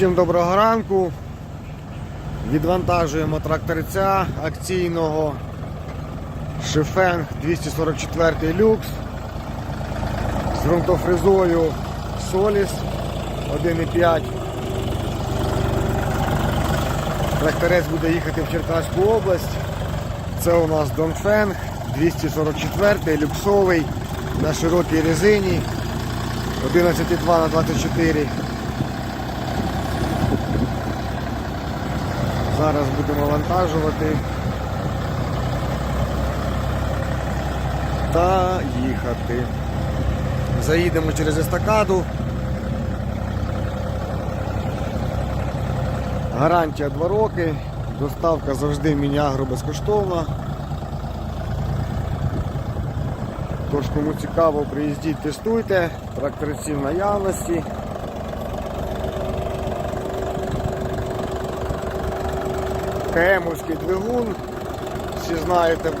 Всім доброго ранку. Відвантажуємо тракторця акційного Шифенг 244 люкс з ґрунтофрезою Соліс 1,5. Тракторець буде їхати в Черкаську область. Це у нас Донфенг 244 люксовий на широкій резині 11,2 на 24. Зараз будемо вантажувати та їхати. Заїдемо через естакаду. Гарантія 2 роки. Доставка завжди в Мінягро безкоштовна. Тож, кому цікаво, приїздіть, тестуйте. Тракторці в наявності. КМовський двигун. Всі знаєте в